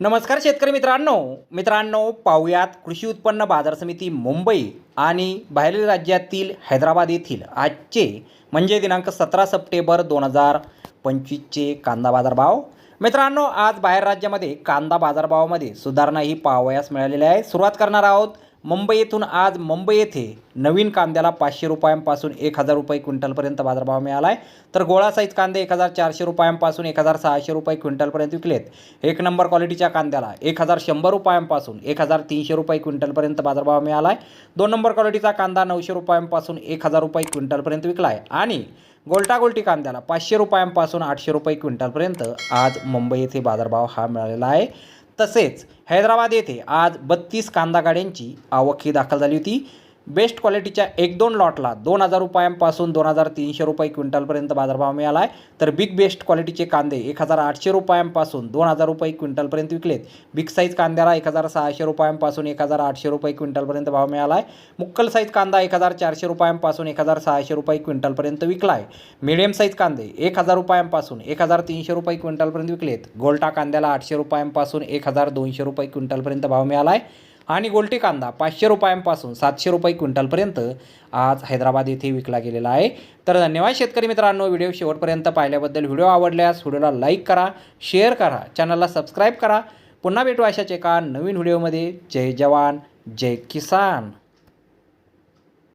नमस्कार शेतकरी मित्रांनो. मित्रांनो पाहुयात कृषी उत्पन्न बाजार समिती मुंबई आणि बाहेरील राज्यातील हैदराबाद येथील आजचे म्हणजे दिनांक सतरा सप्टेंबर दोन हजार पंचवीसचे कांदा बाजारभाव. मित्रांनो आज बाहेर राज्यामध्ये कांदा बाजारभावामध्ये सुधारणा ही पाहावयास मिळालेली आहे. सुरुवात करणार आहोत मुंबई येथून आज मुंबई येथे नवीन कांद्याला पाचशे रुपयांपासून एक हजार रुपये क्विंटलपर्यंत बाजारभाव मिळाला आहे तर गोळा साईज कांदे एक हजार चारशे रुपयांपासून एक हजार सहाशे रुपये क्विंटलपर्यंत विकलेत. एक नंबर क्वालिटीच्या कांद्याला एक हजार शंभर रुपयांपासून एक हजार तीनशे रुपये क्विंटलपर्यंत बाजारभाव मिळाला आहे दोन नंबर क्वालिटीचा कांदा नऊशे रुपयांपासून एक हजार रुपये क्विंटलपर्यंत विकला आहे आणि गोल्टागोल्टी कांद्याला पाचशे रुपयांपासून आठशे रुपये क्विंटलपर्यंत आज मुंबई येथे बाजारभाव हा मिळालेला आहे. तसेच हैदराबाद येथे आज बत्तीस कांदा गाड्यांची आवक ही दाखल झाली होती. बेस्ट क्वालिटीच्या एक दोन लॉटला दोन हजार रुपयांपासून दोन हजार तीनशे रुपये क्विंटलपर्यंत बाजारभाव मिळाला आहे तर बिग बेस्ट क्वालिटीचे कांदे एक हजार आठशे रुपयांपासून दोन हजार रुपये क्विंटलपर्यंत विकलेत. बिग साईज कांद्याला एक हजार सहाशे रुपयांपासून एक हजार आठशे रुपये क्विंटलपर्यंत भाव मिळाला आहे मुक्कल साईज कांदा एक हजार चारशे रुपयांपासून एक हजार सहाशे रुपये क्विंटलपर्यंत विकला आहे मिडियम साईज कांदे एक हजार रुपयांपासून एक हजार तीनशे रुपये क्विंटलपर्यंत विकलेत. गोल्टा कांद्याला आठशे रुपयांपासून एक हजार दोनशे रुपये क्विंटलपर्यंत भाव मिळाला आहे आणि गोलटी कांदा पाचशे रुपयांपासून सातशे रुपये क्विंटलपर्यंत आज हैदराबाद येथे विकला गेलेला आहे. तर धन्यवाद शेतकरी मित्रांनो व्हिडिओ शेवटपर्यंत पाहिल्याबद्दल व्हिडिओ आवडल्यास व्हिडिओला लाईक करा शेअर करा चॅनलला सबस्क्राईब करा. पुन्हा भेटू अशाच एका नवीन व्हिडिओमध्ये. जय जवान जय किसान.